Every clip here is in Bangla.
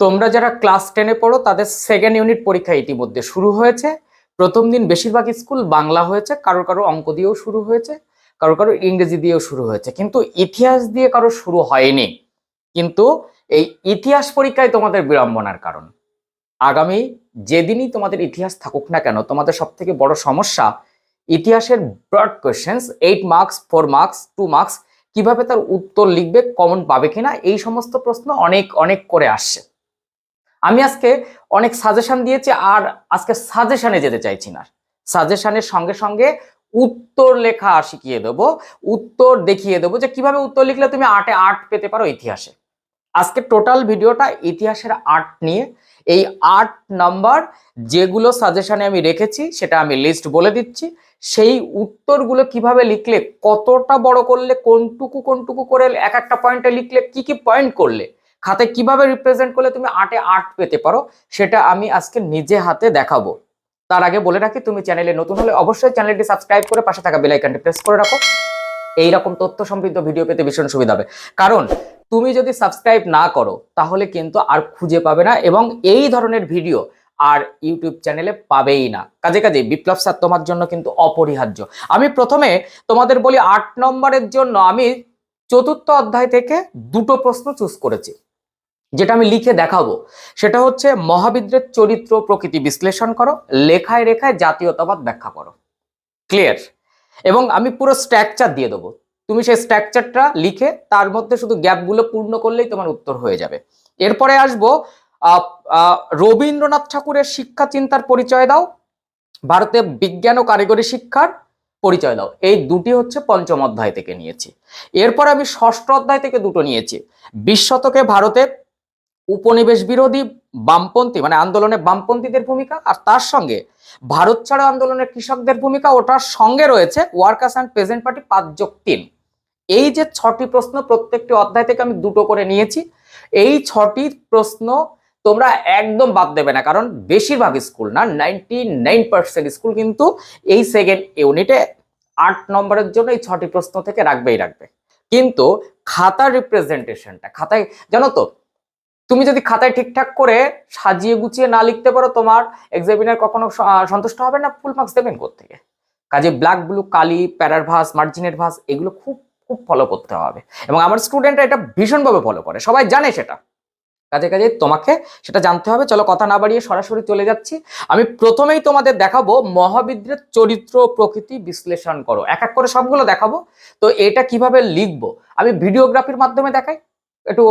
তোমরা যারা ক্লাস টেনে পড়ো, তাদের সেকেন্ড ইউনিট পরীক্ষা ইতিমধ্যে শুরু হয়েছে। প্রথম দিন বেশিরভাগ স্কুল বাংলা হয়েছে কারও কারও অঙ্ক দিয়েও শুরু হয়েছে কারও কারও ইংরেজি দিয়েও শুরু হয়েছে। কিন্তু ইতিহাস দিয়ে কারও শুরু হয়নি। কিন্তু এই ইতিহাস পরীক্ষায় তোমাদের বিড়ম্বনার কারণ। আগামী যেদিনই তোমাদের ইতিহাস থাকুক না কেন, তোমাদের সব থেকে বড় সমস্যা, ইতিহাসের broad questions eight marks four marks two marks কীভাবে তার উত্তর লিখবে কমন পাবে কিনা, এই সমস্ত প্রশ্ন অনেক অনেক করে আসছে। আমি আজকে অনেক সাজেশন দিয়েছি আর আজকে সাজেশনে যেতে চাইছি না। সাজেশনের সঙ্গে সঙ্গে উত্তর লেখা শিখিয়ে দেবো। উত্তর দেখিয়ে দেবো যে কীভাবে উত্তর লিখলে তুমি আটে আট পেতে পারো ইতিহাসে। আজকে টোটাল ভিডিওটা ইতিহাসের আর্ট নিয়ে, এই আট নাম্বার যেগুলো সাজেশনে আমি রেখেছি, সেটা আমি লিস্ট বলে দিচ্ছি। সেই উত্তরগুলো কীভাবে লিখলে, কতটা বড় করলে, কোনটুকু কোনটুকু করে এক একটা পয়েন্টে লিখলে, কি কি পয়েন্ট করলে খাতায় কীভাবে রিপ্রেজেন্ট করলে তুমি আটে আট পেতে পারো, সেটা আমি আজকে নিজে হাতে দেখাবো। তার আগে বলে রাখি, তুমি চ্যানেলে নতুন হলে অবশ্যই চ্যানেলটি সাবস্ক্রাইব করে পাশে থাকা বেল আইকনটি প্রেস করে রাখো। এইরকম তথ্য সমৃদ্ধ ভিডিও পেতে ভীষণ সুবিধা হবে। কারণ, তুমি যদি সাবস্ক্রাইব না করো, তাহলে কিন্তু আর খুঁজে পাবে না এবং এই ধরনের ভিডিও আর ইউটিউব চ্যানেলে পাবেই না। কাজে কাজে বিপ্লব স্যার তোমার জন্য কিন্তু অপরিহার্য। আমি প্রথমে তোমাদের বলি আট নম্বরের জন্য আমি চতুর্থ অধ্যায় থেকে দুটো প্রশ্ন চুজ করেছি। যেটা আমি লিখে দেখাবো, সেটা হচ্ছে মহাবিদ্রের চরিত্র প্রকৃতি বিশ্লেষণ করো, লেখায় রেখায় জাতীয়তাবাদ ব্যাখ্যা করো। ক্লিয়ার এবং আমি পুরো স্ট্রাকচার দিয়ে দেবো। তুমি সেই স্ট্রাকচারটা লিখে তার মধ্যে শুধু গ্যাপগুলো পূর্ণ করলেই তোমার উত্তর হয়ে যাবে। এরপরে আসব রবীন্দ্রনাথ ঠাকুরের শিক্ষা চিন্তার পরিচয় দাও, ভারতে বিজ্ঞান ও কারিগরি শিক্ষার পরিচয় দাও। এই দুটি হচ্ছে পঞ্চম অধ্যায় থেকে নিয়েছি। এরপর আমি ষষ্ঠ অধ্যায় থেকে দুটো নিয়েছি। বিশ শতকে ভারতে উপনিবেশ বিরোধী বামপন্থী মানে আন্দোলনে বামপন্থীদের ভূমিকা আর তার সঙ্গে ভারত ছাড়ো আন্দোলনের কৃষকদের ভূমিকা, ওটার সঙ্গে রয়েছে ওয়ার্কার্স অ্যান্ড প্রেজেন্ট পার্টি পাঁচ যোগ তিন। এই যে ছটি প্রশ্ন প্রত্যেকটি অধ্যায় থেকে আমি দুটো করে নিয়েছি, এই ছটি প্রশ্ন তোমরা একদম বাদ দেবে না, কারণ বেশিরভাগ স্কুল না, নাইনটি নাইন পার্সেন্ট স্কুল কিন্তু এই সেকেন্ড ইউনিটে আট নম্বরের জন্য এই ছটি প্রশ্ন থেকে রাখবেই রাখবে। কিন্তু খাতার রিপ্রেজেন্টেশনটা খাতায়, জানো তো তুমি যদি খাতায় ঠিকঠাক করে সাজিয়ে গুছিয়ে না লিখতে পারো, তোমার এক্সামিনার কখনো সন্তুষ্ট হবে না? ফুল মার্কস দেবেন থেকে কাজে ব্ল্যাক ব্লু কালি প্যারার ভাস মার্জিনের ভাস, এগুলো খুব খুব ফলো করতে হবে। এবং আমার স্টুডেন্টরা এটা ভীষণভাবে ফলো করে। সবাই জানে সেটা। কাজে কাজে তোমাকে সেটা জানতে হবে। চলো কথা না বাড়িয়ে সরাসরি চলে যাচ্ছি। আমি প্রথমেই তোমাদের দেখাবো মহাবিদ্রের চরিত্র প্রকৃতি বিশ্লেষণ করো। এক এক করে সবগুলো দেখাবো। তো এটা কীভাবে লিখব? আমি ভিডিওগ্রাফির মাধ্যমে দেখাই। একটু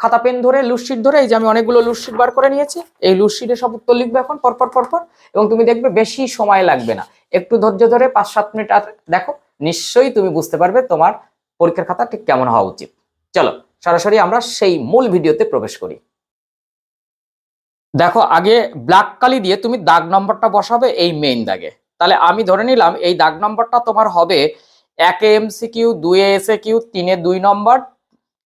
খাতা পেন ধরে লুটশিট ধরে, এই যে আমি অনেকগুলো লুটশিট বার করে নিয়েছি। এই লুটশিটে সব উত্তর লিখবে এখন, পরপর পরপর, এবং তুমি দেখবে বেশি সময় লাগবে না। একটু ধৈর্য ধরে পাঁচ, সাত মিনিট আর দেখো, নিশ্চয়ই তুমি বুঝতে পারবে তোমার পরীক্ষার খাতা ঠিক কেমন হওয়া উচিত। চলো, সরাসরি আমরা সেই মূল ভিডিওতে প্রবেশ করি। দেখো, আগে ব্ল্যাক কালি দিয়ে তুমি দাগ নম্বরটা বসাবে এই মেইন দাগে। তাহলে আমি ধরে নিলাম, এই দাগ নম্বরটা তোমার হবে একে এমসিকিউ দুয়ে এসে কিউ তিনে দুই নম্বর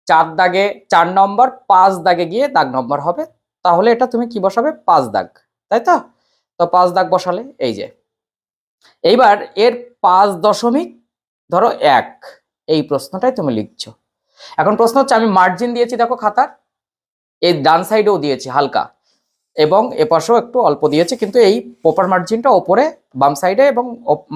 চার দাগে চার নম্বর, পাঁচ দাগে গিয়ে দাগ নম্বর হবে। তাহলে এটা তুমি কি বসাবে? পাঁচ দাগ, তাই তো? তো পাঁচ দাগ বসালে এই যে। এইবার এর পাঁচ দশমিক ধরো এক, এই প্রশ্নটাই তুমি লিখছো। এখন প্রশ্ন হচ্ছে, আমি মার্জিন দিয়েছি দেখো খাতার, এই ডান সাইডেও দিয়েছি হালকা, এবং এপাশেও একটু অল্প দিয়েছি, কিন্তু এই প্রপার মার্জিনটা ওপরে, বাম সাইডে এবং ওপ-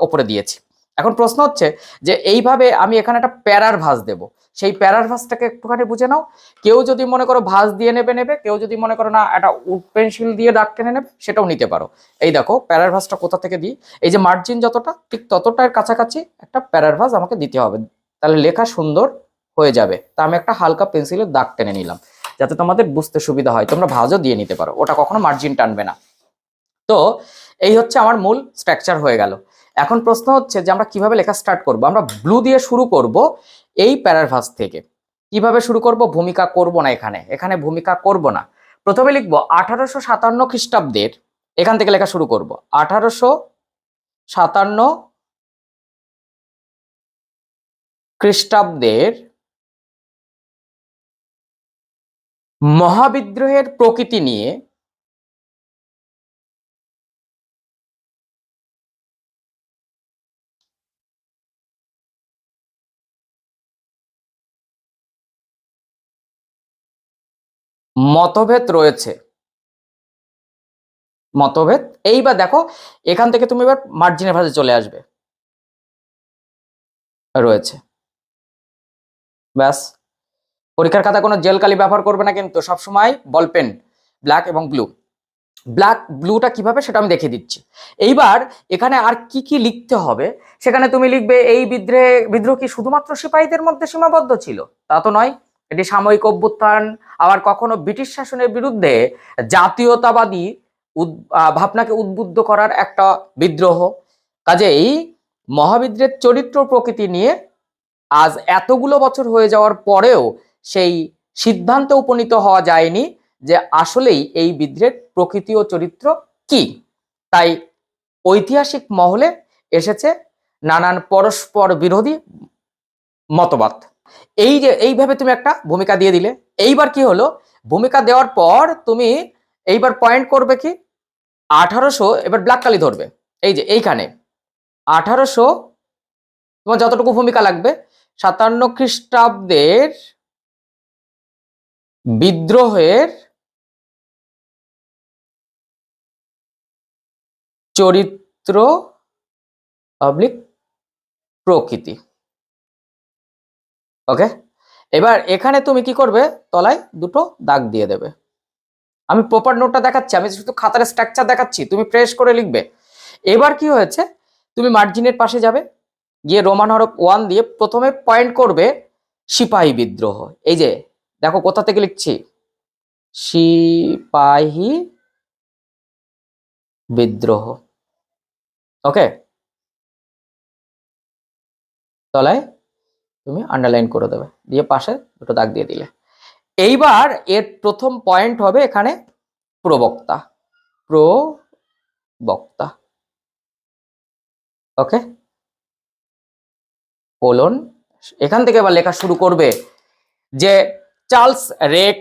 ওপরে দিয়েছি। এখন প্রশ্ন হচ্ছে যে এইভাবে আমি এখানে একটা প্যারার ভাঁজ দেব। সেই প্যারার ভাঁজটাকে একটুখানি বুঝে নাও। কেউ যদি মনে করো ভাঁজ দিয়ে নেবে নেবে। কেউ যদি মনে করো না একটা উড পেন্সিল দিয়ে দাগ টেনে নেবে, সেটাও নিতে পারো। এই দেখো, প্যারার ভাঁজটা কোথা থেকে দিই? এই যে মার্জিন যতটা, ঠিক ততটার কাছাকাছি একটা প্যারার ভাঁজ আমাকে দিতে হবে। তাহলে লেখা সুন্দর হয়ে যাবে। তা আমি একটা হালকা পেন্সিলের দাগ টেনে নিলাম, যাতে তোমাদের বুঝতে সুবিধা হয়। তোমরা ভাঁজও দিয়ে নিতে পারো। ওটা কখনো মার্জিন টানবে না। তো এই হচ্ছে আমার মূল স্ট্রাকচার হয়ে গেল। এখন প্রশ্ন হচ্ছে যে আমরা কীভাবে লেখা স্টার্ট করব? আমরা ব্লু দিয়ে শুরু করব এই প্যারাভাস থেকে। কীভাবে শুরু করব? ভূমিকা করব না এখানে। এখানে ভূমিকা করব না। প্রথমে লিখব আঠারোশো সাতান্ন খ্রিস্টাব্দের, এখান থেকে লেখা শুরু করব। আঠারোশো সাতান্ন খ্রিস্টাব্দের মহাবিদ্রোহের প্রকৃতি নিয়ে মতভেদ রয়েছে। মতভেদ? এইবার দেখো, এখান থেকে তুমি এবার মার্জিনের ভাষায় চলে আসবে। রয়েছে। ব্যাস। পরীক্ষার খাতা কোনো জেল কালি ব্যবহার করবে না কিন্তু সবসময় বল পেন ব্ল্যাক এবং ব্লু ব্ল্যাক ব্লুটা কীভাবে সেটা আমি দেখিয়ে দিচ্ছি। এইবার এখানে আর কি কি লিখতে হবে, সেখানে তুমি লিখবে এই বিদ্রোহে বিদ্রোহ কি শুধুমাত্র সিপাহীদের মধ্যে সীমাবদ্ধ ছিল। তা তো নয়। এটি সাময়িক অভ্যুত্থান, আবার কখনো ব্রিটিশ শাসনের বিরুদ্ধে জাতীয়তাবাদী ভাবনাকে উদ্বুদ্ধ করার একটা বিদ্রোহ। কাজেই মহাবিদ্রের চরিত্র প্রকৃতি নিয়ে আজ এতগুলো বছর হয়ে যাওয়ার পরেও সেই সিদ্ধান্তে উপনীত হওয়া যায়নি যে আসলেই এই বিদ্রের প্রকৃতি ও চরিত্র কি। তাই ঐতিহাসিক মহলে এসেছে নানান পরস্পর বিরোধী মতবাদ। এই যে, এইভাবে তুমি একটা ভূমিকা দিয়ে দিলে। এইবার কি হলো? ভূমিকা দেওয়ার পর তুমি এইবার পয়েন্ট করবে কি? আঠারোশো, এবার ব্ল্যাক কালি ধরবে। এই যে, এইখানে। আঠারোশো, তোমার যতটুকু ভূমিকা লাগবে, সাতান্ন খ্রিস্টাব্দের বিদ্রোহের চরিত্র পাবলিক প্রকৃতি। ওকে এবার এখানে তুমি কি করবে? তলায় দুটো দাগ দিয়ে দেবে। আমি প্রপার নোটটা দেখাচ্ছি, আমি শুধু খাতার স্ট্রাকচার দেখাচ্ছি, তুমি ফ্রেশ করে লিখবে। এবার কি হয়েছে? তুমি মার্জিনের পাশে যাবে, গিয়ে রোমান হরফ ওয়ান দিয়ে প্রথমে পয়েন্ট করবে সিপাহী বিদ্রোহ। এই যে, দেখো কোথা থেকে লিখছি? সিপাহী বিদ্রোহ। ওকে তলায় তুমি আন্ডারলাইন করে দেবে। দিয়ে পাশে দুটো দাগ দিয়ে দিলে। এইবার এর প্রথম পয়েন্ট হবে এখানে প্রবক্তা। প্রবক্তা। ওকে কোলন এখান থেকে আবার লেখা শুরু করবে যে Charles rake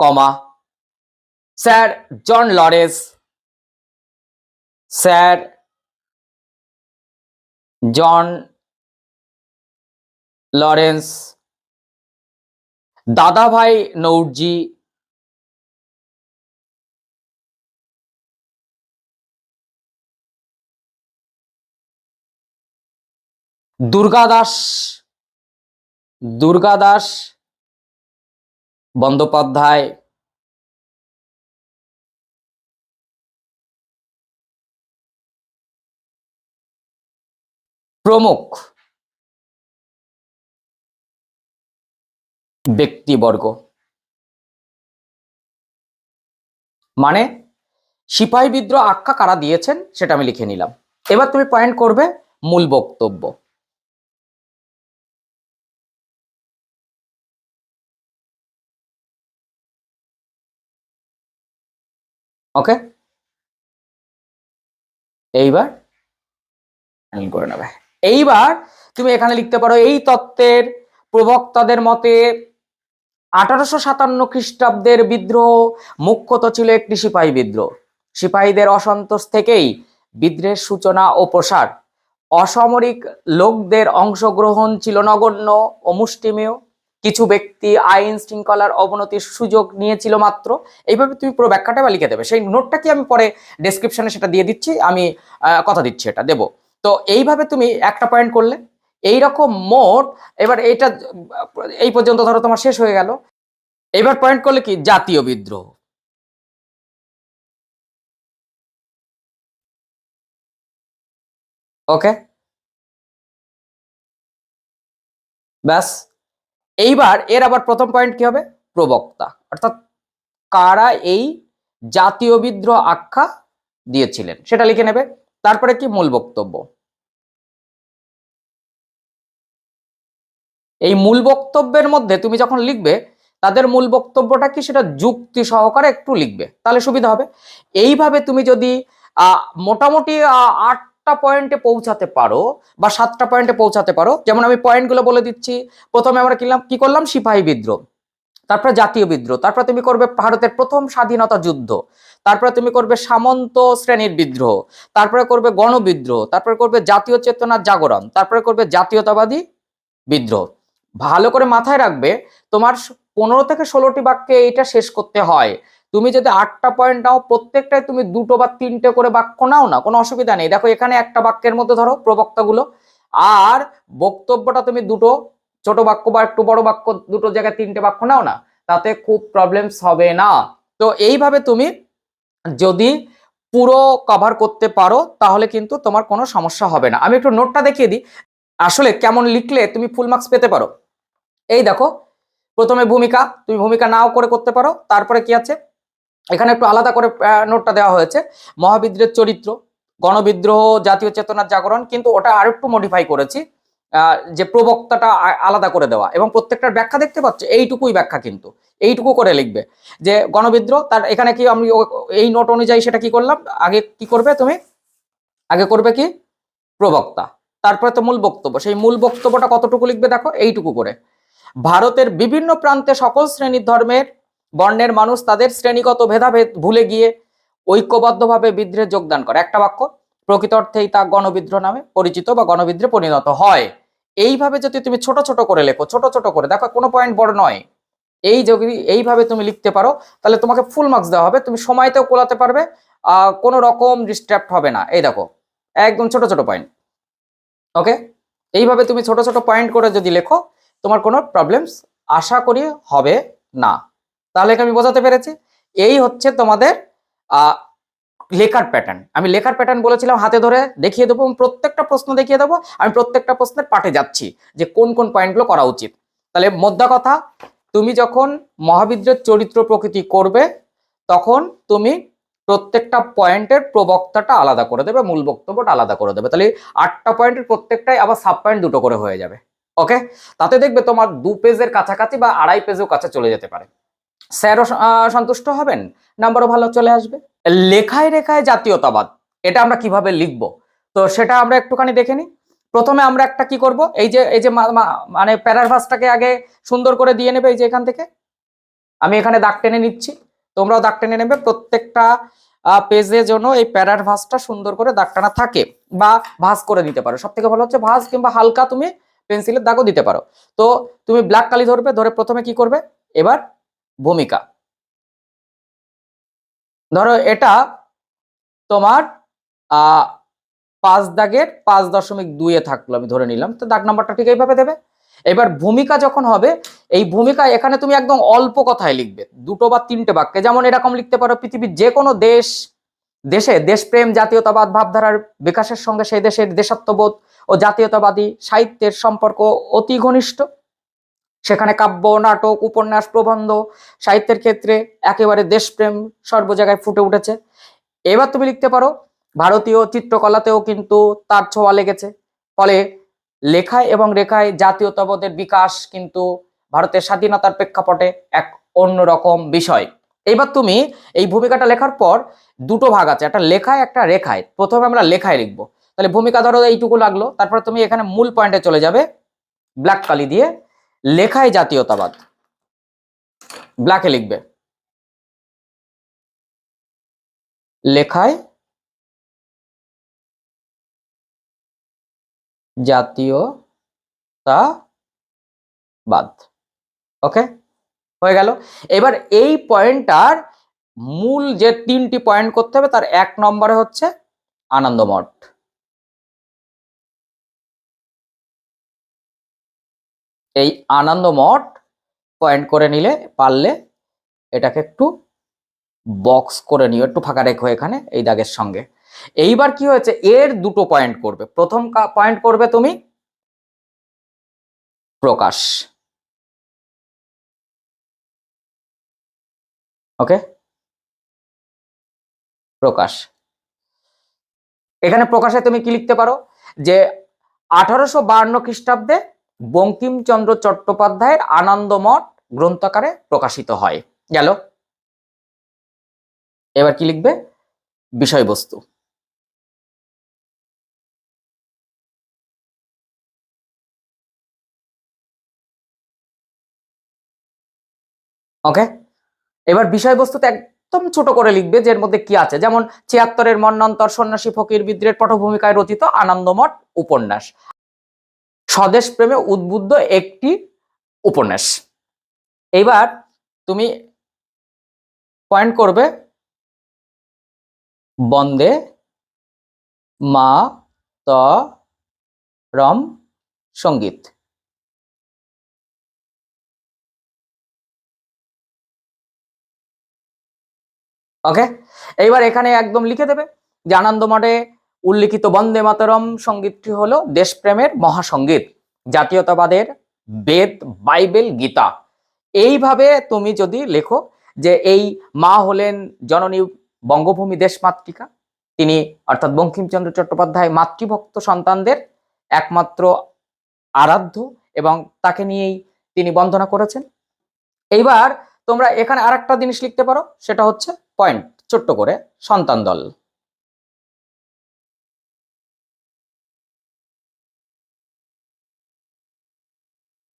comma sir John Lawrence sir John Lawrence. Dadabhai Naoroji. Durgadas. Durgadas Bandyopadhyay. প্রমুখ ব্যক্তিবর্গ। মানে সিপাহী বিদ্রোহ আখ্যা কারা দিয়েছেন সেটা আমি লিখে নিলাম। এবার তুমি পয়েন্ট করবে মূল বক্তব্য। ওকে এইবার করে নেবে। এইবার তুমি এখানে লিখতে পারো, এই তত্ত্বের প্রবক্তাদের মতে আঠারোশো সাতান্ন খ্রিস্টাব্দের বিদ্রোহ মুখ্যত ছিল একটি সিপাহী বিদ্রোহ। সিপাহীদের অসন্তোষ থেকেই বিদ্রোহের সূচনা ও প্রসার। অসামরিক লোকদের অংশগ্রহণ ছিল নগণ্য ও মুষ্টিমেয়। কিছু ব্যক্তি আইন শৃঙ্খলার অবনতির সুযোগ নিয়েছিল মাত্র। এইভাবে তুমি পুরো ব্যাখ্যাটা বা লিখে দেবে। সেই নোটটা কি আমি পরে ডেসক্রিপশনে সেটা দিয়ে দিচ্ছি, আমি কথা দিচ্ছি এটা, দেবো। তো এইভাবে তুমি একটা পয়েন্ট করলে এই রকম মোট, এবার এটা এই পর্যন্ত ধরো তোমার শেষ হয়ে গেল। এবার পয়েন্ট করলে কি? জাতীয় বিদ্রোহ। ওকে ব্যাস। এইবার এর আবার প্রথম পয়েন্ট কি হবে? প্রবক্তা। অর্থাৎ কারা এই জাতীয় বিদ্রোহ আখ্যা দিয়েছিলেন? সেটা লিখে নেবে। তারপরে কি মূল বক্তব্য? এই মূল বক্তব্যের মধ্যে তুমি যখন লিখবে, তাদের মূল বক্তব্যটা কি সেটা যুক্তি সহকারে একটু লিখবে, তাহলে সুবিধা হবে। এইভাবে তুমি যদি মোটামুটি আটটা পয়েন্টে পৌঁছাতে পারো বা সাতটা পয়েন্টে পৌঁছাতে পারো, যেমন আমি পয়েন্টগুলো বলে দিচ্ছি, প্রথমে আমরা কিনলাম কি করলাম? সিপাহী বিদ্রোহ। তারপর জাতীয় বিদ্রোহ, তারপরে তুমি করবে ভারতের প্রথম স্বাধীনতা যুদ্ধ, তারপরে তুমি করবে সামন্ত শ্রেণির বিদ্রোহ, তারপরে করবে গণবিদ্রোহ, তারপরে করবে জাতীয় চেতনার জাগরণ, তারপরে করবে জাতীয়তাবাদী বিদ্রোহ। ভালো করে মাথায় রাখবে, তোমার পনেরো থেকে ষোলোটি বাক্যে এইটা শেষ করতে হয়। তুমি যদি আটটা পয়েন্ট নাও, প্রত্যেকটায় তুমি দুটো বা তিনটে করে বাক্য নাও না, কোনো অসুবিধা নেই। দেখো, এখানে একটা বাক্যের মধ্যে ধরো প্রবক্তাগুলো, আর বক্তব্যটা তুমি দুটো ছোট বাক্য বা একটু বড় বাক্য, দুটো জায়গায় তিনটে বাক্য নাও না, তাতে খুব প্রবলেমস হবে না। তো এইভাবে তুমি যদি পুরো কভার করতে পারো, তাহলে কিন্তু তোমার কোনো সমস্যা হবে না। আমি একটু নোটটা দেখিয়ে দিই। আসলে কেমন লিখলে তুমি ফুল মার্কস পেতে পারো? এই দেখো, প্রথমে ভূমিকা, তুমি ভূমিকা নাও করে করতে পারো, তারপরে কি আছে? এখানে একটু আলাদা করে নোটটা দেওয়া হয়েছে। মহাবিদ্রোহের চরিত্র, গণবিদ্রোহ, জাতীয় চেতনার জাগরণ, কিন্তু ওটা আর একটু মডিফাই করেছি। যে প্রবক্তাটা আলাদা করে দেওয়া। এবং প্রত্যেকটার ব্যাখ্যা দেখতে পাচ্ছ, এইটুকুই ব্যাখ্যা কিন্তু। এইটুকু করে লিখবে। যে গণবিদ্রোহ, তার এখানে কি আমি এই নোট অনুযায়ী সেটা কি করলাম? আগে কি করবে তুমি? আগে করবে কি? প্রবক্তা। তারপরে তো মূল বক্তব্য। সেই মূল বক্তব্যটা কতটুকু লিখবে দেখো? এইটুকু করে। ভারতের বিভিন্ন প্রান্তে সকল শ্রেণির ধর্মের, বর্ণের মানুষ তাদের শ্রেণীগত ভেদাভেদ ভুলে গিয়ে ঐক্যবদ্ধভাবে বিদ্রোহে যোগদান করে। একটা বাক্য প্রকৃত অর্থেই তা গণবিদ্রোহ নামে পরিচিত বা গণবিদ্রোহে পরিণত হয়। এইভাবে যদি তুমি ছোট ছোট করে লেখো, ছোট ছোট করে, দেখো কোনো পয়েন্ট বড় নয়। এই যদি এইভাবে তুমি লিখতে পারো, তাহলে তোমাকে ফুল মার্কস দেওয়া হবে, তুমি সময়তেও কোলাতে পারবে কোনো রকম ডিস্ট্র্যাক্ট হবে না। এই দেখো, একদম ছোট ছোট পয়েন্ট ওকে এইভাবে তুমি ছোট ছোট পয়েন্ট করে যদি লেখো, তোমার কোনো প্রবলেমস আশা করি হবে না। তাহলে আমি বোঝাতে পেরেছি। এই হচ্ছে তোমাদের লেখার প্যাটার্ন আমি লেখার প্যাটার্ন বলেছিলাম, হাতে ধরে দেখিয়ে দেবো প্রত্যেকটা প্রশ্ন দেখিয়ে দেবো, আমি প্রত্যেকটা প্রশ্নের পাঠে যাচ্ছি যে কোন কোন পয়েন্টগুলো করা উচিত। তাহলে মোদ্দা কথা, তুমি যখন মহাবিদ্রের চরিত্র প্রকৃতি করবে, তখন তুমি প্রত্যেকটা পয়েন্টের প্রবক্তাটা আলাদা করে দেবে, মূল বক্তব্যটা আলাদা করে দেবে। তাহলে আটটা পয়েন্টের প্রত্যেকটাই আবার সাব পয়েন্ট দুটো করে হয়ে যাবে। ওকে তাতে দেখবে তোমার দু পেজের কাছাকাছি বা আড়াই পেজেও কাছে চলে যেতে পারে। স্যারও সন্তুষ্ট হবেন? নাম্বারও ভালো চলে আসবে। লেখায় রেখায় জাতীয়তাবাদ, এটা আমরা কীভাবে লিখব? তো সেটা আমরা একটুখানি দেখে নিই। প্রথমে আমরা একটা কি করব? এই যে এই যে মানে প্যারাভাসটাকে আগে সুন্দর করে দিয়ে নেবে এই যে এখান থেকে। আমি এখানে দাগ টেনে নিচ্ছি। তোমরাও দাগ টেনে নেবে। প্রত্যেকটা পেজের জন্য এই প্যারার ভাসটা সুন্দর করে দাগ টানা থাকে বা ভাঁজ করে দিতে পারো। সব থেকে ভালো হচ্ছে ভাঁজ কিংবা হালকা তুমি পেন্সিলের দাগও দিতে পারো। তো তুমি ব্ল্যাক কালি ধরবে, ধরে প্রথমে কি করবে? এবার ভূমিকা। ধরো এটা তোমার পাঁচ দাগের পাঁচ দশমিক দুইয়ে থাকল, আমি ধরে নিলাম। তো দাগ নাম্বারটা ঠিক এইভাবে দেবে। এবার ভূমিকা যখন হবে, এই ভূমিকা এখানে তুমি একদম অল্প কথায় লিখবে। দুটো বা তিনটে বাক্যে, যেমন এরকম লিখতে পারো, পৃথিবীর যে কোনো দেশ, দেশে দেশপ্রেম, জাতীয়তাবাদ, ভাবধারার বিকাশের সঙ্গে সেই দেশের দেশাত্মবোধ ও জাতীয়তাবাদী সাহিত্যের সম্পর্ক অতি ঘনিষ্ঠ। সেখানে কাব্য, নাটক, উপন্যাস, প্রবন্ধ, সাহিত্যের ক্ষেত্রে একেবারে দেশপ্রেম সর্ব জায়গায় ফুটে উঠেছে। এবার তুমি লিখতে পারো, ভারতীয় চিত্রকলাতেও কিন্তু তার ছোঁয়া লেগেছে। ফলে লেখায় এবং রেখায় জাতীয়তাবোধের বিকাশ কিন্তু ভারতের স্বাধীনতার প্রেক্ষাপটে এক অন্যরকম বিষয়। এইবার তুমি এই ভূমিকাটা লেখার পর দুটো ভাগ আছে, একটা লেখায়, একটা রেখায়। প্রথমে আমরা লেখায় লিখব। তাহলে ভূমিকা ধরো, এইটুকু লাগল। তারপর তুমি এখানে মূল পয়েন্টে চলে যাবে, ব্ল্যাক কালি দিয়ে। লেখায় জাতীয়তাবাদ। ব্ল্যাকে লিখবে। লেখায় জাতীয়তাবাদ। ওকে হয়ে গেল। এবার এই পয়েন্টটার মূল যে তিনটি পয়েন্ট করতে হবে, তার এক নম্বরে হচ্ছে আনন্দমঠ। এই আনন্দমঠ পয়েন্ট করে নিলে, পারলে এটাকে একটু বক্স করে নিও, একটু ফাঁকা রেখো এখানে, এই দাগের সঙ্গে। এইবার কি হয়েছে? এর দুটো পয়েন্ট করবে। প্রথম পয়েন্ট করবে তুমি প্রকাশ। ওকে প্রকাশ। এখানে প্রকাশে তুমি কি লিখতে পারো? যে আঠারোশো বাহান্ন খ্রিস্টাব্দে বঙ্কিমচন্দ্র চট্টোপাধ্যায়ের আনন্দমঠ গ্রন্থাকারে প্রকাশিত হয়। গেল। এবার কি লিখবে? বিষয়বস্তু। ওকে। এবার বিষয়বস্তুতে এক একদম ছোট করে লিখবে যে এর মধ্যে কি আছে? যেমন ছিয়াত্তরের মন্নন্তর সন্ন্যাসী ফকির বিদ্রের পটভূমিকায় রচিত আনন্দমঠ উপন্যাস। স্বদেশ প্রেমে উদ্বুদ্ধ একটি উপন্যাস। এইবার তুমি পয়েন্ট করবে, বন্দে মা ত রম সংগীত। ওকে এইবার এখানে একদম লিখে দেবে যে আনন্দ আনন্দমঠে উল্লিখিত বন্দে মাতরম সঙ্গীতটি হলো দেশপ্রেমের মহাসঙ্গীত, জাতীয়তাবাদের বেদ, বাইবেল, গীতা। এইভাবে তুমি যদি লেখো যে এই মা হলেন জননী বঙ্গভূমি দেশমাতৃকা তিনি অর্থাৎ বঙ্কিমচন্দ্র চট্টোপাধ্যায় মাতৃভক্ত সন্তানদের একমাত্র আরাধ্য এবং তাকে নিয়েই তিনি বন্দনা করেছেন। এইবার তোমরা এখানে আরেকটা জিনিস লিখতে পারো, সেটা হচ্ছে পয়েন্ট ছোট্ট করে, সন্তান দল।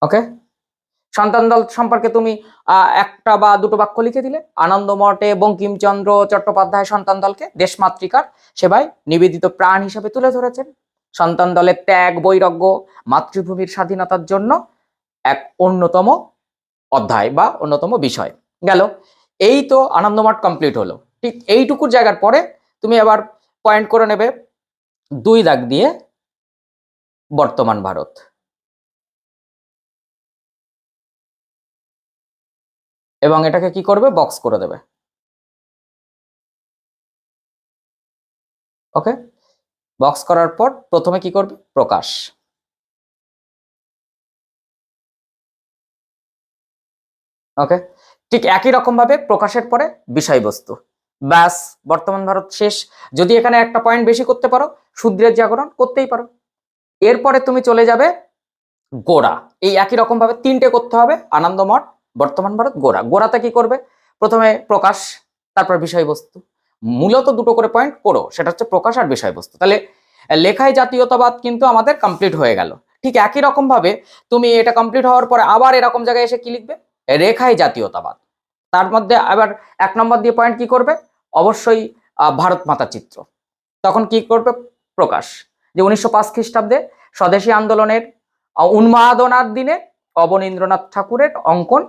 ওকে সন্তান দল সম্পর্কে তুমি একটা বা দুটো বাক্য লিখে দিলে। আনন্দমঠে বঙ্কিমচন্দ্র চট্টোপাধ্যায় সন্তান দলকে দেশমাতৃকার সেবায় নিবেদিত প্রাণ হিসেবে তুলে ধরেছেন। সন্তান দলের ত্যাগ, বৈরাগ্য, মাতৃভূমির স্বাধীনতার জন্য এক অন্যতম অধ্যায় বা অন্যতম বিষয়। গেল। এই তো আনন্দমঠ কমপ্লিট হলো। ঠিক এইটুকুর জায়গার পরে তুমি আবার পয়েন্ট করে নেবে দুই দাগ দিয়ে বর্তমান ভারত। এবং এটাকে কি করবে? বক্স করে দেবে। ওকে বক্স করার পর প্রথমে কি করবে? প্রকাশ। ওকে ঠিক একই রকম ভাবে প্রকাশের পরে বিষয়বস্তু। ব্যাস, বর্তমান ভারত শেষ। যদি এখানে একটা পয়েন্ট বেশি করতে পারো শূদ্রের জাগরণ করতেই পারো। এরপরে তুমি চলে যাবে গোড়া। এই একই রকম ভাবে তিনটে করতে হবে, আনন্দমঠ বর্তমান ভারত, গোড়া। গোড়াতে কি করবে? প্রথমে প্রকাশ, তারপর বিষয়বস্তু। মূলত দুটো করে পয়েন্ট করো, সেটা হচ্ছে প্রকাশ আর বিষয়বস্তু। তাহলে লেখায় জাতীয়তাবাদ কিন্তু আমাদের কমপ্লিট হয়ে গেল। ঠিক একই রকম ভাবে তুমি এটা কমপ্লিট হওয়ার পরে আবার এরকম জায়গায় এসে কি লিখবে? রেখায় জাতীয়তাবাদ। তার মধ্যে আবার এক নম্বর দিয়ে পয়েন্ট কি করবে? অবশ্যই ভারত মাতা চিত্র। তখন কি করবে? প্রকাশ। যে উনিশশো পাঁচ খ্রিস্টাব্দে স্বদেশী আন্দোলনের উন্মাদনার দিনে অবনীন্দ্রনাথ ঠাকুরের অঙ্কন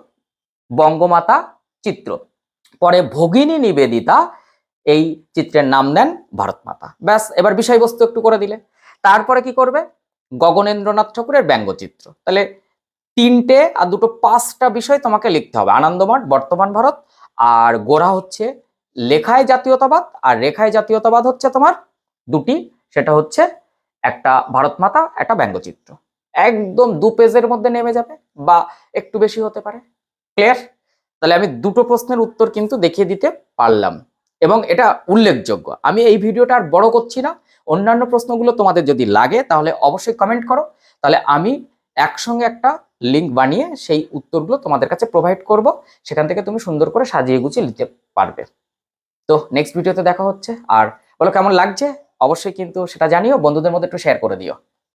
বঙ্গমাতা চিত্র। পরে ভগিনী নিবেদিতা এই চিত্রের নাম দেন ভারত মাতা ব্যাস, এবার বিষয়বস্তু একটু করে দিলে। তারপরে কি করবে? গগনেন্দ্রনাথ ঠাকুরের ব্যঙ্গচিত্র। তাহলে তিনটে আর দুটো পাঁচটা বিষয় তোমাকে লিখতে হবে। আনন্দমঠ, বর্তমান ভারত, আর গোড়া হচ্ছে লেখায় জাতীয়তাবাদ, আর রেখায় জাতীয়তাবাদ হচ্ছে তোমার দুটি। সেটা হচ্ছে একটা ভারত মাতা একটা ব্যঙ্গচিত্র। একদম দু পেজের মধ্যে নেমে যাবে, বা একটু বেশি হতে পারে। ক্লিয়ার তাহলে আমি দুটো প্রশ্নের উত্তর কিন্তু দেখিয়ে দিতে পারলাম। এবং এটা উল্লেখযোগ্য। আমি এই ভিডিওটা আর বড় করছি না। অন্যান্য প্রশ্নগুলো তোমাদের যদি লাগে, তাহলে অবশ্যই কমেন্ট করো। তাহলে আমি একসঙ্গে একটা লিঙ্ক বানিয়ে সেই উত্তরগুলো তোমাদের কাছে প্রোভাইড করব। সেখান থেকে তুমি সুন্দর করে সাজিয়ে গুছিয়ে নিতে পারবে। তো নেক্সট ভিডিওতে দেখা হচ্ছে। আর বলো, কেমন লাগছে? অবশ্যই কিন্তু সেটা জানিও। বন্ধুদের মধ্যে একটু শেয়ার করে দিও।